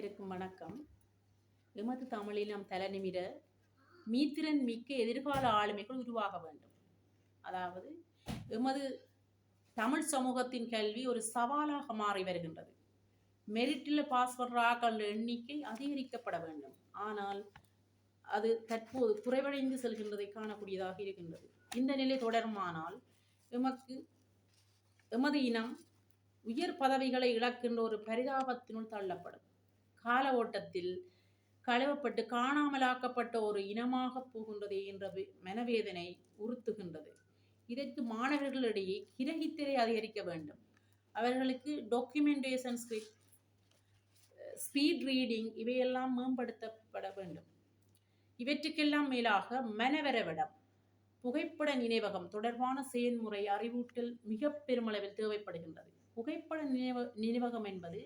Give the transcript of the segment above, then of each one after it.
இருக்கும் வணக்கம். எமது தமிழினம் தலைநிமிர மீத்திரன் மிக்க எதிர்கால ஆளுமைகள் உருவாக வேண்டும். அதாவது எமது தமிழ் சமூகத்தின் கல்வி ஒரு சவாலாக மாறி வருகின்றது. மெரிட்டில் பாஸ் பண்ணுறாக்கள் எண்ணிக்கை அதிகரிக்கப்பட வேண்டும். ஆனால் அது தற்போது குறைவடைந்து செல்கின்றதை காணக்கூடியதாக இருக்கின்றது. இந்த நிலை தொடருமானால் எமக்கு எமது இனம் உயர் பதவிகளை இழக்கின்ற ஒரு பரிதாபத்தினுள் தள்ளப்படும். கால ஓட்டத்தில் கழுவப்பட்டு காணாமலாக்கப்பட்ட ஒரு இனமாக போகின்றது என்ற மனவேதனை உறுத்துகின்றது. இதற்கு மாணவர்களிடையே கிரகித்திரை அதிகரிக்க வேண்டும். அவர்களுக்கு டாக்குமெண்டேஷன் ஸ்பீட் ரீடிங் இவையெல்லாம் மேம்படுத்தப்பட வேண்டும். இவற்றுக்கெல்லாம் மேலாக மனவரவிடம் புகைப்பட நினைவகம் தொடர்பான செயல்முறை அறிவூட்டல் மிக பெருமளவில் தேவைப்படுகின்றது. புகைப்பட நினைவ நினைவகம் என்பது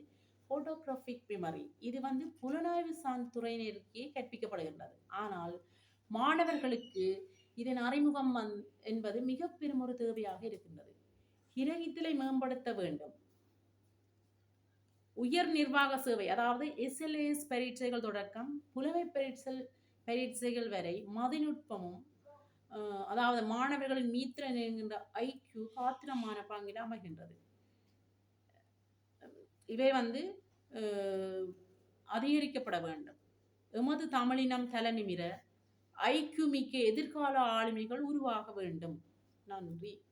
போட்டோகிராஃபிக் மெமரி இது வந்து புலனாய்வு சார்ந்த துறையினருக்கே கற்பிக்கப்படுகின்றது. ஆனால் மாணவர்களுக்கு இதன் அறிமுகம் வந் என்பது மிக பெரும் ஒரு தேவையாக இருக்கின்றது. கிரகித்தலை மேம்படுத்த வேண்டும். உயர் நிர்வாக சேவை அதாவது எஸ்எல்ஏஎஸ் பரீட்சைகள் தொடக்கம் புலமை பரீட்சல் பரீட்சைகள் வரை மதிநுட்பமும் அதாவது மாணவர்களின் மீத்திரன் என்கின்ற ஐக்கியூ காத்திரமான பங்கில் அமைகின்றது இவை வந்து அதிகரிக்கப்பட வேண்டும். எமது தமிழினம் தலைநிமிர ஐக்கியூ எதிர்கால ஆளுமைகள் உருவாக வேண்டும். நன்றி.